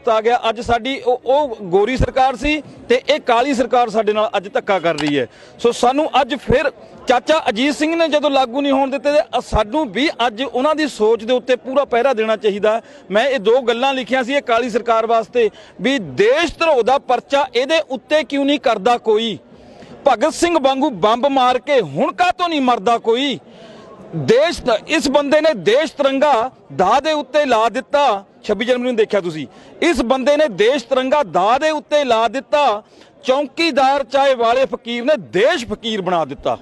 ਵਕਤ ਗਿਆ। ਅੱਜ ਸਾਡੀ ਉਹ ਗੋਰੀ ਸਰਕਾਰ ਸੀ ਤੇ ਇਹ ਕਾਲੀ ਸਰਕਾਰ ਸਾਡੇ ਨਾਲ ਅੱਜ ਧੱਕਾ ਕਰ ਰਹੀ ਹੈ। ਸੋ ਸਾਨੂੰ ਅੱਜ ਫਿਰ ਚਾਚਾ ਅਜੀਤ ਸਿੰਘ ਨੇ ਜਦੋਂ ਲਾਗੂ ਨਹੀਂ ਹੋਣ ਦਿੱਤੇ ਤੇ ਸਾਨੂੰ ਵੀ ਅੱਜ ਉਹਨਾਂ ਦੀ ਸੋਚ ਦੇ ਉੱਤੇ ਪੂਰਾ ਪਹਿਰਾ ਦੇਣਾ ਚਾਹੀਦਾ। ਮੈਂ ਇਹ ਦੋ ਗੱਲਾਂ ਲਿਖੀਆਂ ਸੀ ਇਹ ਕਾਲੀ ਸਰਕਾਰ ਵਾਸਤੇ ਵੀ ਦੇਸ਼ ਧਰੋਹ ਦਾ ਪਰਚਾ ਇਹਦੇ ਉੱਤੇ ਕਿਉਂ ਨਹੀਂ ਕਰਦਾ ਕੋਈ? ਭਗਤ ਸਿੰਘ ਵਾਂਗੂ ਬੰਬ ਮਾਰ ਕੇ ਹੁਣ ਕਾਹਤੋਂ ਨਹੀਂ ਮਰਦਾ ਕੋਈ? ਦੇਸ਼ ਇਸ ਬੰਦੇ ਨੇ ਦੇਸ਼ ਤਿਰੰਗਾ ਦਾ ਦੇ ਉੱਤੇ ਲਾ ਦਿੱਤਾ। 26 ਜਨਵਰੀ ਨੂੰ ਦੇਖਿਆ ਤੁਸੀਂ। ਇਸ ਬੰਦੇ ਨੇ ਦੇਸ਼ ਤਿਰੰਗਾ ਦਾ ਦੇ ਉੱਤੇ ਲਾ ਦਿੱਤਾ। ਚੌਂਕੀਦਾਰ ਚਾਹੇ ਵਾਲੇ ਫਕੀਰ ਨੇ ਦੇਸ਼ ਫਕੀਰ ਬਣਾ ਦਿੱਤਾ।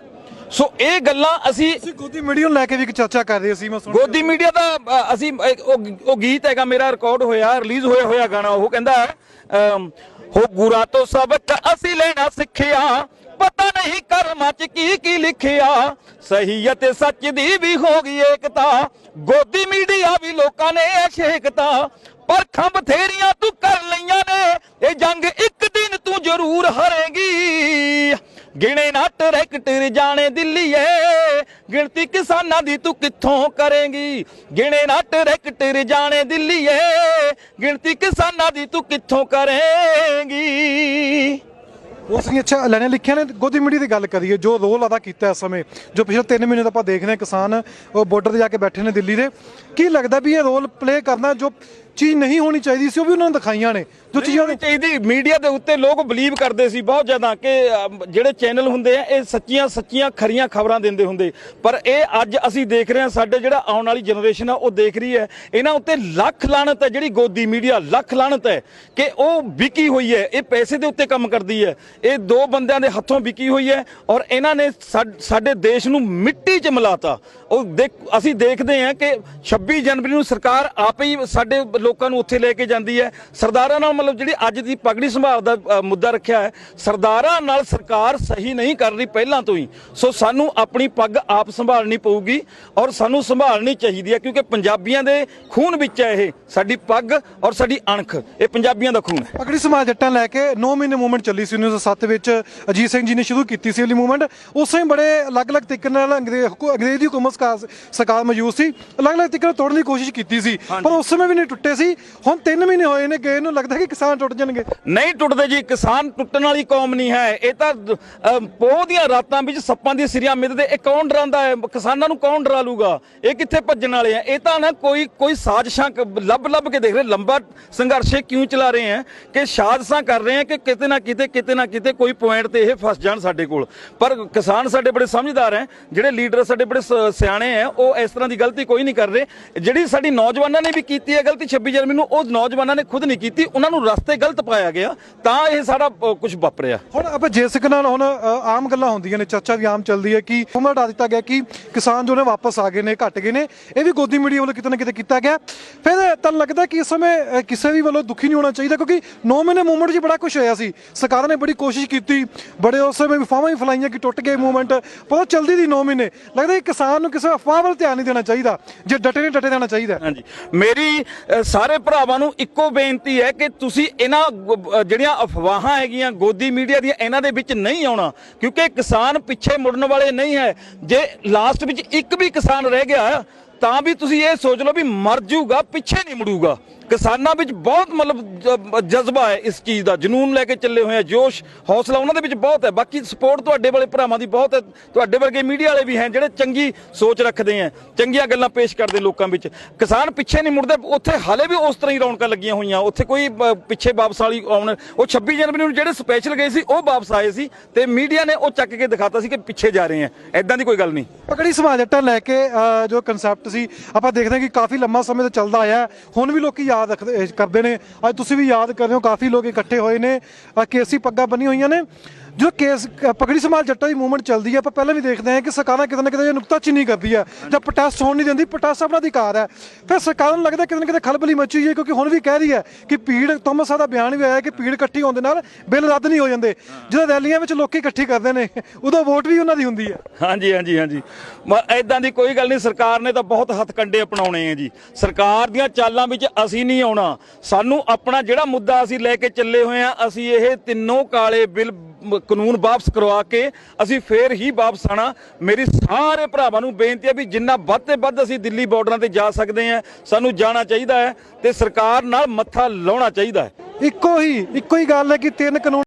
ਸੋ ਇਹ ਗੱਲਾਂ ਅਸੀਂ ਗੋਦੀ ਮੀਡੀਆ ਨੂੰ ਲੈ ਕੇ ਵੀ ਇੱਕ ਚਰਚਾ ਕਰ ਰਹੇ ਸੀ ਮੈਂ ਸੁਣ ਗੋਦੀ ਮੀਡੀਆ ਦਾ ਅਸੀਂ ਉਹ ਗੀਤ ਹੈਗਾ ਮੇਰਾ ਰਿਕਾਰਡ ਹੋਇਆ ਰਿਲੀਜ਼ ਹੋਇਆ ਹੋਇਆ ਗਾਣਾ ਉਹ ਕਹਿੰਦਾ ਹੋ ਗੁਰਾ ਤੋਂ ਸਬਕ ਅਸੀਂ ਲੈਣਾ ਸਿੱਖਿਆ ਪਤਾ ਨਹੀਂ ਕਰਮਾਂ 'ਚ ਕੀ ਕੀ ਲਿਖਿਆ ਸਹੀ ਅਤੇ ਸੱਚ ਦੀ ਵੀ ਹੋ ਗਈ ਏਕਤਾ, ਗੋਦੀ ਮੀਡੀਆ ਵੀ ਲੋਕਾਂ ਨੇ ਛੇਕਤਾ ਪਰਖਾਂ ਬਥੇਰੀਆਂ ਤੂੰ ਕਰ ਲਈਆਂ ਨੇ, ਇਹ ਜੰਗ ਇੱਕ ਦਿਨ ਤੂੰ ਜ਼ਰੂਰ ਹਾਰੇਂਗੀ। ਗਿਣੇ ਨਾ ਟਰੈਕਟਰ ਜਾਣੇ ਦਿੱਲੀਏ, ਗਿਣਤੀ ਕਿਸਾਨਾਂ ਦੀ ਤੂੰ ਕਿੱਥੋਂ ਕਰੇਂਗੀ? ਗਿਣੇ ਨਾ ਟਰੈਕਟਰ ਜਾਣੇ ਦਿੱਲੀਏ, ਗਿਣਤੀ ਕਿਸਾਨਾਂ ਦੀ ਤੂੰ ਕਿੱਥੋਂ ਕਰੇਂਗੀ? ਉਸ ਨੇ ਅੱਛਾ ਲੈਣੇ ਲਿਖਿਆ ਨੇ, ਗੋਦੀ ਮੀਡੀਆ ਦੀ ਗੱਲ ਕਰੀਏ, ਜੋ ਰੋਲ ਅਦਾ ਕੀਤਾ ਇਸ ਸਮੇਂ, ਜੋ ਪਿਛਲੇ 3 ਮਹੀਨੇ ਤੋਂ ਆਪਾਂ ਦੇਖ ਰਹੇ ਹਾਂ ਕਿਸਾਨ, ਉਹ ਬਾਰਡਰ ਤੇ ਜਾ ਕੇ ਬੈਠੇ ਨੇ ਦਿੱਲੀ ਦੇ। ਕੀ ਲੱਗਦਾ ਵੀ ਇਹ ਰੋਲ ਪਲੇ ਕਰਨਾ, ਜੋ ਚੀਜ਼ ਨਹੀਂ ਹੋਣੀ ਚਾਹੀਦੀ ਸੀ ਉਹ ਵੀ ਉਹਨਾਂ ਨੇ ਦਿਖਾਈਆਂ ਨੇ। ਜੋ ਚੀਜ਼ਾਂ ਹੋਣੀ ਚਾਹੀਦੀ ਮੀਡੀਆ ਦੇ ਉੱਤੇ ਲੋਕ ਬਲੀਵ ਕਰਦੇ ਸੀ ਬਹੁਤ ਜ਼ਿਆਦਾ ਕਿ ਜਿਹੜੇ ਚੈਨਲ ਹੁੰਦੇ ਆ ਇਹ ਸੱਚੀਆਂ ਸੱਚੀਆਂ ਖਰੀਆਂ ਖਬਰਾਂ ਦਿੰਦੇ ਹੁੰਦੇ। ਪਰ ਇਹ ਅੱਜ ਅਸੀਂ ਦੇਖ ਰਹੇ ਹਾਂ ਸਾਡੇ ਜਿਹੜਾ ਆਉਣ ਵਾਲੀ ਜਨਰੇਸ਼ਨ ਆ ਉਹ ਦੇਖ ਰਹੀ ਹੈ। ਇਹਨਾਂ ਉੱਤੇ ਲੱਖ ਲਾਣਤ ਹੈ ਜਿਹੜੀ ਗੋਦੀ ਮੀਡੀਆ ਲੱਖ ਲਾਣਤ ਹੈ ਕਿ ਉਹ ਵਿਕੀ ਹੋਈ ਹੈ ਇਹ ਪੈਸੇ ਦੇ ਉੱਤੇ ਕੰਮ ਕਰਦੀ ਹੈ। ਇਹ ਦੋ ਬੰਦਿਆਂ ਦੇ ਹੱਥੋਂ ਵਿਕੀ ਹੋਈ ਹੈ ਔਰ ਇਹਨਾਂ ਨੇ ਸਾਡੇ ਦੇਸ਼ ਨੂੰ ਮਿੱਟੀ 'ਚ ਮਿਲਾਤਾ। ਉਹ ਅਸੀਂ ਦੇਖਦੇ ਹਾਂ ਕਿ 26 ਜਨਵਰੀ ਨੂੰ ਸਰਕਾਰ ਆਪੇ ਹੀ ਸਾਡੇ ਲੋਕਾਂ ਨੂੰ ਉੱਥੇ ਲੈ ਕੇ ਜਾਂਦੀ ਹੈ। ਸਰਦਾਰਾਂ ਨਾਲ ਮਤਲਬ ਜਿਹੜੀ ਅੱਜ ਦੀ ਪਗੜੀ ਸੰਭਾਲ ਦਾ ਮੁੱਦਾ ਰੱਖਿਆ ਹੈ ਸਰਦਾਰਾਂ ਨਾਲ ਸਰਕਾਰ ਸਹੀ ਨਹੀਂ ਕਰ ਰਹੀ ਪਹਿਲਾਂ ਤੋਂ ਹੀ। ਸੋ ਸਾਨੂੰ ਆਪਣੀ ਪੱਗ ਆਪ ਸੰਭਾਲਣੀ ਪਊਗੀ ਔਰ ਸਾਨੂੰ ਸੰਭਾਲਣੀ ਚਾਹੀਦੀ ਹੈ ਕਿਉਂਕਿ ਪੰਜਾਬੀਆਂ ਦੇ ਖੂਨ ਵਿੱਚ ਹੈ ਇਹ ਸਾਡੀ ਪੱਗ ਔਰ ਸਾਡੀ ਅਣਖ। ਇਹ ਪੰਜਾਬੀਆਂ ਦਾ ਖੂਨ ਹੈ। ਪਗੜੀ ਸਮਾਜ ਜੱਟਾਂ ਲੈ ਕੇ 9 ਮਹੀਨੇ ਮੂਵਮੈਂਟ ਚੱਲੀ ਸੀ 1907 ਵਿੱਚ ਅਜੀਤ ਸਿੰਘ ਜੀ ਨੇ ਸ਼ੁਰੂ ਕੀਤੀ ਸੀ ਇਹ ਮੂਵਮੈਂਟ। ਉਸੇ ਬੜੇ ਅਲੱਗ-ਅਲੱਗ ਤਰੀਕੇ ਨਾਲ ਅੰਗਰੇਜ਼ ਦੀ ਹੁਕੂਮਤ ਸਰਕਾਰ- ਸਰਕਾਰ ਮੌਜੂਦ ਸੀ। ਅਲੱਗ-ਅਲੱਗ ਤਰੀਕੇ ਨਾਲ ਤੋੜਨ ਦੀ ਕੋਸ਼ਿਸ਼ ਕੀਤੀ ਸੀ ਪਰ ਉਸ ਸਮੇਂ ਵੀ ਨਹੀਂ ਟੁੱਟੇ ਸੀ। ਹੁਣ 3 ਮਹੀਨੇ ਹੋਏ ਨੇ ਗਏ ਨੂੰ ਲੱਗਦਾ ਕਿ ਕਿਸਾਨ ਟੁੱਟ ਜਾਣਗੇ। ਨਹੀਂ ਟੁੱਟਦੇ ਜੀ ਕਿਸਾਨ ਟੁੱਟਣ ਵਾਲੀ ਕੌਮ ਨਹੀਂ ਹੈ। ਇਹ ਤਾਂ ਅਹ, ਪੋਹ ਦੀਆਂ ਰਾਤਾਂ ਵਿੱਚ ਸੱਪਾਂ ਦੀਆਂ ਸਿਰੀਆਂ ਮਿੱਧਦੇ ਇਹ ਕੌਣ ਡਰਾਉਂਦਾ ਹੈ? ਕਿਸਾਨਾਂ ਨੂੰ ਕੌਣ ਡਰਾ ਲੂਗਾ? ਇਹ ਕਿੱਥੇ ਭੱਜਣ ਵਾਲੇ ਆ? ਇਹ ਤਾਂ ਨਾ ਕੋਈ ਕੋਈ ਸਾਜ਼ਿਸ਼ਾਂ ਲੱਭ ਲੱਭ ਕੇ ਦੇਖ ਰਹੇ ਲੰਬਾ ਸੰਘਰਸ਼ ਕਿਉਂ ਚਲਾ ਰਹੇ ਆ? ਕਿ ਸਾਜ਼ਿਸ਼ਾਂ ਕਰ ਰਹੇ ਆ ਕਿ ਕਿਤੇ ਨਾ ਕਿਤੇ ਕਿਤੇ ਨਾ ਕਿਤੇ ਕੋਈ ਪੁਆਇੰਟ ਤੇ ਇਹ ਫਸ ਜਾਣ ਸਾਡੇ ਕੋਲ। ਪਰ ਕਿਸਾਨ ਸਾਡੇ ਬੜੇ ਸਮਝਦਾਰ ਹੈ ਜਿਹੜੇ ਲੀਡਰ ਸਾਡੇ ਬੜੇ ਸਿਆਣੇ ਆ ਉਹ ਇਸ ਤਰ੍ਹਾਂ ਦੀ ਗਲਤੀ ਕੋਈ ਨਹੀਂ ਕਰ ਰਹੇ। ਜਿਹੜੀ ਸਾਡੀ ਨੌਜਵਾਨਾਂ ਨੇ ਵੀ ਕੀਤੀ ਹੈ ਗਲਤੀ 26 ਜਨਵਰੀ ਨੂੰ ਉਹ ਨੌਜਵਾਨਾਂ ਨੇ ਖੁਦ ਨਹੀਂ ਕੀਤੀ ਉਹਨਾਂ ਨੂੰ ਰਸਤੇ ਗਲਤ ਪਾਇਆ ਗਿਆ ਤਾਂ ਇਹ ਸਾਰਾ ਕੁਝ ਵਾਪਰਿਆ ਹੁਣ ਆਪਾਂ ਜੇ ਸਿੱਖ ਨਾਲ ਹੁਣ ਆਮ ਗੱਲਾਂ ਹੁੰਦੀਆਂ ਨੇ ਚਰਚਾ ਵੀ ਆਮ ਚੱਲਦੀ ਹੈ ਕਿ ਹੁਕਮ ਹਟਾ ਦਿੱਤਾ ਗਿਆ ਕਿ ਕਿਸਾਨ ਜੋ ਨੇ ਵਾਪਸ ਆ ਗਏ ਨੇ ਘਟ ਗਏ ਨੇ ਇਹ ਵੀ ਗੋਦੀ ਮੀਡੀਆ ਵੱਲੋਂ ਕਿਤੇ ਨਾ ਕਿਤੇ ਕੀਤਾ ਗਿਆ। ਫਿਰ ਤੁਹਾਨੂੰ ਲੱਗਦਾ ਕਿ ਇਸ ਸਮੇਂ ਕਿਸੇ ਵੀ ਵੱਲੋਂ ਦੁਖੀ ਨਹੀਂ ਹੋਣਾ ਚਾਹੀਦਾ ਕਿਉਂਕਿ 9 ਮਹੀਨੇ ਮੂਵਮੈਂਟ 'ਚ ਬੜਾ ਕੁਝ ਹੋਇਆ ਸੀ। ਸਰਕਾਰ ਨੇ ਬੜੀ ਕੋਸ਼ਿਸ਼ ਕੀਤੀ ਬੜੇ ਉਸ ਸਮੇਂ ਵਿਫਾਵਾਂ ਵੀ ਫਲਾਈਆਂ ਕਿ ਟੁੱਟ ਗਏ ਮੂਵਮੈਂਟ ਪਤਾ ਚੱਲਦੀ ਦੀ 9 ਮਹੀਨੇ। ਲੱਗਦਾ ਕਿ ਕਿਸਾਨ ਨੂੰ ਕਿਸੇ ਅਫਵਾਹ ਵੱਲ ਧਿਆਨ ਨਹੀਂ ਦੇਣਾ ਚਾਹੀਦਾ ਜੇ ਡਟੇ ਨੇ ਡਟੇ ਰਹਿਣਾ ਚਾਹੀਦਾ। ਹਾਂਜੀ। ਮੇਰੀ ਸਾਰੇ ਭਰਾਵਾਂ ਨੂੰ ਇੱਕੋ ਬੇਨਤੀ ਹੈ ਕਿ ਤੁਸੀਂ ਇਹਨਾਂ ਗ- ਜਿਹੜੀਆਂ ਅਫਵਾਹਾਂ ਹੈਗੀਆਂ ਗੋਦੀ ਮੀਡੀਆ ਦੀਆਂ, ਇਹਨਾਂ ਦੇ ਵਿੱਚ ਨਹੀਂ ਆਉਣਾ, ਕਿਉਂਕਿ ਕਿਸਾਨ ਪਿੱਛੇ ਮੁੜਨ ਵਾਲੇ ਨਹੀਂ ਹੈ। ਜੇ ਲਾਸਟ ਵਿੱਚ ਇੱਕ ਵੀ ਕਿਸਾਨ ਰਹਿ ਗਿਆ ਤਾਂ ਵੀ ਤੁਸੀਂ ਇਹ ਸੋਚ ਲਓ ਵੀ ਮਰ ਜਾਊਗਾ, ਪਿੱਛੇ ਨਹੀਂ ਮੁੜੂਗਾ। ਕਿਸਾਨਾਂ ਵਿੱਚ ਬਹੁਤ ਮਤਲਬ ਜਜ਼ਬਾ ਹੈ ਇਸ ਚੀਜ਼ ਦਾ। ਜਨੂਨ ਲੈ ਕੇ ਚੱਲੇ ਹੋਏ ਆ, ਜੋਸ਼, ਹੌਸਲਾ ਉਹਨਾਂ ਦੇ ਵਿੱਚ ਬਹੁਤ ਹੈ। ਬਾਕੀ ਸਪੋਰਟ ਤੁਹਾਡੇ ਵਾਲੇ ਭਰਾਵਾਂ ਦੀ ਬਹੁਤ ਹੈ। ਤੁਹਾਡੇ ਵਰਗੇ ਮੀਡੀਆ ਵਾਲੇ ਵੀ ਹੈ, ਜਿਹੜੇ ਚੰਗੀ ਸੋਚ ਰੱਖਦੇ ਆ, ਚੰਗੀਆਂ ਗੱਲਾਂ ਪੇਸ਼ ਕਰਦੇ ਲੋਕਾਂ ਵਿੱਚ। ਕਿਸਾਨ ਪਿੱਛੇ ਨਹੀਂ ਮੁੜਦੇ, ਉੱਥੇ ਹਾਲੇ ਵੀ ਉਸ ਤਰ੍ਹਾਂ ਹੀ ਰੌਣਕਾਂ ਲੱਗੀਆਂ ਹੋਈਆਂ। ਉੱਥੇ ਕੋਈ ਪਿੱਛੇ ਵਾਪਸ ਵਾਲੀ ਆਉਣ ਉਹ 26 ਜਨਵਰੀ ਨੂੰ ਜਿਹੜੇ ਸਪੈਸ਼ਲ ਗਏ ਸੀ, ਉਹ ਵਾਪਸ ਆਏ ਸੀ ਤੇ ਮੀਡੀਆ ਨੇ ਉਹ ਚੱਕ ਕੇ ਦਿਖਾਤਾ ਸੀ ਕਿ ਪਿੱਛੇ ਜਾ ਰਹੇ ਆ। ਐਦਾਂ ਦੀ ਕੋਈ ਗੱਲ ਨਹੀਂ। ਪਕੜੀ ਸਮਾਜ ਅੱਟਾ ਲੈ ਕੇ ਜੋ ਕਨਸੈਪਟ ਸੀ ਆਪਾਂ ਦੇਖਦੇ ਹਾਂ ਕਿ ਕਾਫੀ ਲੰਮਾ ਸਮੇਂ ਤੋਂ ਚੱਲਦਾ ਆਇਆ ਹੁਣ ਵੀ ਲੋਕੀ ਯਾਦ ਰੱਖਦੇ ਕਰਦੇ ਨੇ। ਅੱਜ ਤੁਸੀਂ ਵੀ ਯਾਦ ਕਰ ਰਹੇ ਹੋ ਕਾਫੀ ਲੋਕ ਇਕੱਠੇ ਹੋਏ ਨੇ। ਅ, ਕੇਸੀ ਪੱਗਾਂ ਬੰਨੀ ਹੋਈਆਂ ਨੇ। ਜੋ ਕੇਸ ਕ- ਪਗੜੀ ਸਮਾਜ ਜੱਟਾਂ ਦੀ ਮੂਵਮੈਂਟ ਚੱਲਦੀ ਹੈ, ਆਪਾਂ ਪਹਿਲਾਂ ਵੀ ਦੇਖਦੇ ਹਾਂ ਕਿ ਸਰਕਾਰਾਂ ਕਿਤੇ ਨਾ ਕਿਤੇ ਨੁਕਤਾਚੀਨੀ ਕਰਦੀ ਹੈ, ਜਾਂ ਪ੍ਰੋਟੈਸਟ ਹੋਣ ਨਹੀਂ ਦਿੰਦੀ ਪ੍ਰੋਟੈਸਟ ਆਪਣਾ ਅਧਿਕਾਰ ਹੈ। ਫਿਰ ਸਰਕਾਰਾਂ ਨੂੰ ਲੱਗਦਾ ਕਿਤੇ ਨਾ ਕਿਤੇ ਖਲਬਲੀ ਮੱਚੀ ਹੈ, ਕਿਉਂਕਿ ਹੁਣ ਵੀ ਕਹਿ ਰਹੀ ਹੈ ਕਿ ਭੀੜ, ਤੋਮਸ ਦਾ ਬਿਆਨ ਵੀ ਆਇਆ ਕਿ ਭੀੜ ਇਕੱਠੀ ਹੋਣ ਦੇ ਨਾਲ ਬਿੱਲ ਰੱਦ ਨਹੀਂ ਹੋ ਜਾਂਦੇ। ਜਦੋਂ ਰੈਲੀਆਂ ਵਿੱਚ ਲੋਕੀ ਇਕੱਠੀ ਕਰਦੇ ਨੇ, ਉਦੋਂ ਵੋਟ ਵੀ ਉਹਨਾਂ ਦੀ ਹੁੰਦੀ ਹੈ। ਹਾਂਜੀ ਹਾਂਜੀ ਹਾਂਜੀ। ਐਦਾਂ ਦੀ ਕੋਈ ਗੱਲ ਨਹੀਂ, ਸਰਕਾਰ ਨੇ ਤਾਂ ਬਹੁਤ ਹੱਥ ਕੰਡੇ ਅਪਣਾਉਣੇ ਆ ਜੀ। ਸਰਕਾਰ ਦੀਆਂ ਚਾਲਾਂ ਵਿੱਚ ਅਸੀਂ ਨਹੀਂ ਆਉਣਾ। ਸਾਨੂੰ ਆਪਣਾ ਜਿਹੜਾ ਮੁੱਦਾ ਅਸੀਂ ਲੈ ਕੇ ਚੱਲੇ ਹੋਏ ਆ, ਅਸੀਂ ਇਹ ਤਿੰਨੋਂ ਕਾਲੇ ਬਿੱਲ ਕਾਨੂੰਨ ਵਾਪਸ ਕਰਵਾ ਕੇ ਅਸੀਂ ਫੇਰ ਹੀ ਵਾਪਸ ਆਣਾ। ਮੇਰੀ ਸਾਰੇ ਭਰਾਵਾਂ ਨੂੰ ਬੇਨਤੀ ਹੈ ਵੀ ਜਿੰਨਾ ਵੱਧ ਤੇ ਵੱਧ ਅਸੀਂ ਦਿੱਲੀ ਬਾਰਡਰਾਂ ਤੇ ਜਾ ਸਕਦੇ ਹਾਂ, ਸਾਨੂੰ ਜਾਣਾ ਚਾਹੀਦਾ ਹੈ ਤੇ ਸਰਕਾਰ ਨਾਲ ਮੱਥਾ ਲਾਉਣਾ ਚਾਹੀਦਾ ਹੈ। ਇੱਕੋ ਹੀ ਇੱਕੋ ਹੀ ਗੱਲ ਹੈ ਕਿ ਤਿੰਨ ਕਾਨੂੰਨ